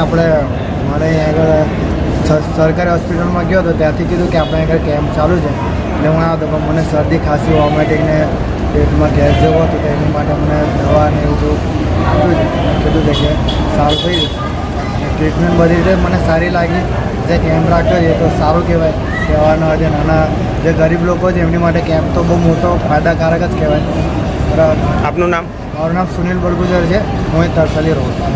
આપણે મારે આગળ સરકારી હોસ્પિટલમાં ગયો હતો ત્યાંથી કીધું કે આપણે આગળ કેમ્પ ચાલુ છે. એટલે હું આવ્યો હતો પણ મને શરદી ખાંસી વોમિટિંગને પેટમાં ગેસ જેવો હતો તો એની માટે મને દવા ને એવું બધું આપ્યું છે. કીધું છે કે સારું થઈ જશે ટ્રીટમેન્ટ બધી રીતે મને સારી લાગી. જે કેમ્પ રાખ્યો છે તો સારું કહેવાય. કહેવાનો જે નાના જે ગરીબ લોકો છે એમની માટે કેમ્પ તો બહુ મોટો ફાયદાકારક જ કહેવાય. બરાબર. આપનું નામ? મારું નામ સુનિલ બળગુજર છે. હું એ તરસાલી રહું છું.